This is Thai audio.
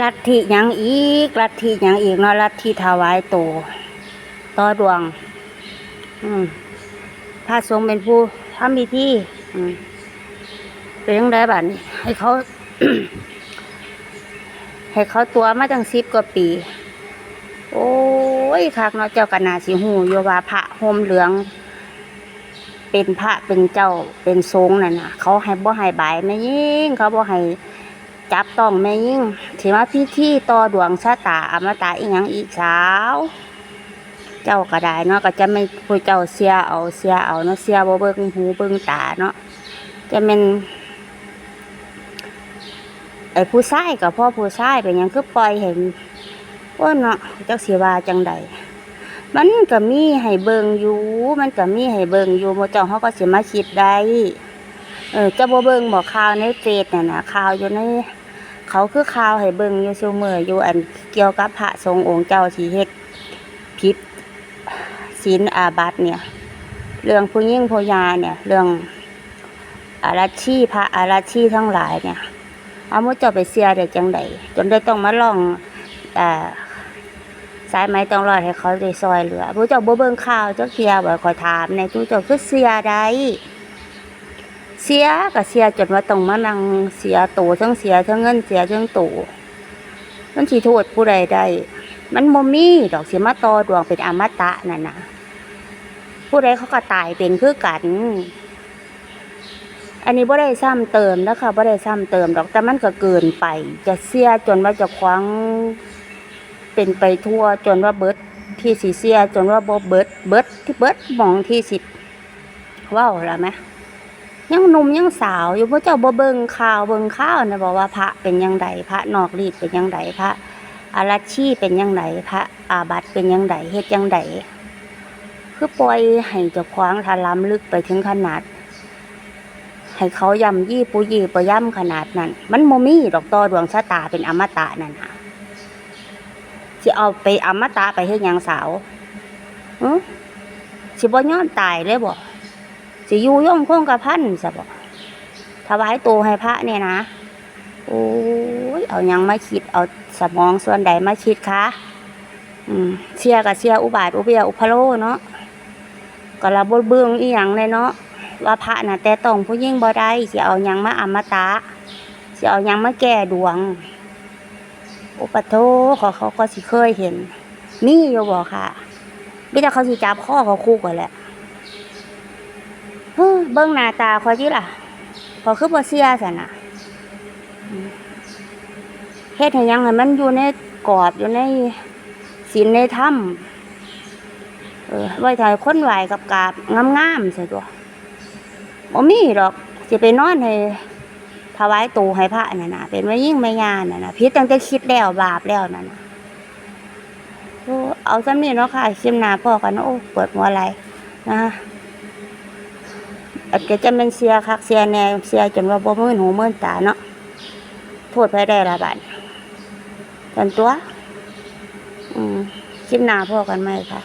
ลัทธิยังอีก ลัทธิยังอีกเนาะลัทธิถวายโตต่อดวง อืมพระสงฆ์เป็นผู้ทำพิธีอืมเป็นยังไงบ้านให้เขา ให้เขาตัวมาตั้งสิบกว่าปี โอ้ยคักเนาะเจ้ากันนาสิหูโยวาพระห่มเหลือง เป็นพระเป็นเจ้าเป็นทรงนั่นน่ะ เขาให้บ่ให้บายแม่ยิ่งเขาบ่ให้ จับต้องแม่ยิ่งถือว่าพิธีต่อดวงชะตาอมตะอีหยังอีกสาว เจ้าก็ได้เนาะก็จะไม่ผู้เจ้าเสียเอาเสียเอาเนาะเสียบ่เบิ่งหูเบิ่งตาเนาะจะเป็นไอ้ผู้ชายกับพ่อผู้ชายเป็นยังคือปล่อยเห็นว่าเนาะจักสิว่าจังใดมันก็มีให้เบิงอยู่ มันก็มีให้เบิงอยู่หมู่เจ้าเขาก็สิมาคิดได้ เออจะบ่เบิงบ่ข่าวในเฟซน่ะนะข่าวอยู่ใน เขาคือข่าวให้เบิ่งอยู่ซุมื้ออยู่อันเกี่ยวกับพระสงฆ์องค์เจ้าที่เฮ็ดผิดศีลอาบัติเนี่ย เรื่องผู้ยิ่งผู้ยาเนี่ย เรื่องอาราชีพระอาราชีทั้งหลายเนี่ยเอามุเจ้าไปเสียได้จังใดจนได้ต้องมาลองแต่สายไม้ต้องรอดให้เขาได้ซอยเหลือผู้เจ้าบ่เบิ่งข่าวเจ้าเสียบ่คอถามในผู้เจ้าคือเสียได้ เสียก็เสียจนว่าต้องมานั่งเสียตัวทั้งเสียทั้งเงินเสียทั้งตัวมันสิโทษผู้ใดได้ มันโมมีดอกเสิมาตอดวงเป็นอมตะนั่นนะผู้ใดเขาก็ตายเป็นคือกัน อันนี้บ่ได้ซ้ำเติมนะคะบ่ได้ซ้ำเติมดอกแต่มันก็เกินไป จะเสียจนว่าจะคว้างเป็นไปทั่วจนว่าเบิดที่สิเสียจนว่าบ่เบิดเบิดที่เบิดมองที่สิเว้าละไหม ยังหนุ่มยังสาว อยู่พระเจ้าบ่เบิ่งข่าวเบิ่งข่าวนะบอกว่าพระเป็นยังไงพระนอกรีดเป็นยังไงพระอารัชีเป็นยังไงพระอาบัติเป็นยังไงเฮ็ดยังไงคือปล่อยให้เจ้าของทาล้ำลึกไปถึงขนาด ให้เขายำยี่ปุยี่ปย่ำขนาดนั้น มันโมมีดอกตอดวงชะตาเป็นอมตะนั่นค่ะสิเอาไปอมตะไปให้ยังสาวอือสิบ่ย้อนตายเลยบ่ สิอยู่ย่องคงกระพันซะบ่ถวายตัวให้พระเนี่ยนะโอ้ยเอายังมาคิดเอาสมองส่วนใดมาคิดคะอืมเชียกับเชียอุบาทอุเบียอุพโลเนาะก็ระบบเบื้องอีหยังเลยเนาะว่าพระน่ะแต่ต้องผู้ยิ่งบ่ได้สิเอายังมาอมตะสิเอายังมาแก้ดวง อุปโทเขาเขาก็สิเคยเห็น นี่อยู่บ่ค่ะไมิแต่เขาสิจับข้อเขาคู่กันแหละ เฮ้อเบิ่งหน้าตาคอยจิล่ะพอคือบ่เสียสันน่ะเฮ็ดให้ยังให้มันอยู่ในกรอบอยู่ในศีลในถ้ำเออไว้ถ่ายคนไหวกับกาบงามๆใส่ตัวบ่มีดอกสิไปนอนให้ถวายตูให้พระนั่นน่ะ เป็นแม่ยิ่งแม่ยานั่นน่ะผิดตั้งแต่คิดแล้วบาปแล้วนั่นน่ะเอาซ้ำนี่เนาะค่ะคลิมหน้าพ่อกันโอ้เปิดหัวไหลนะคะ อาจจะจะเป็นเสียคักเสียแนวเสียจนว่าบ่มื่นหูมื่นตาเนาะโทษไปได้ละบาทกันตัว อืมคลิปหน้าพ่อกันไหมค่ะ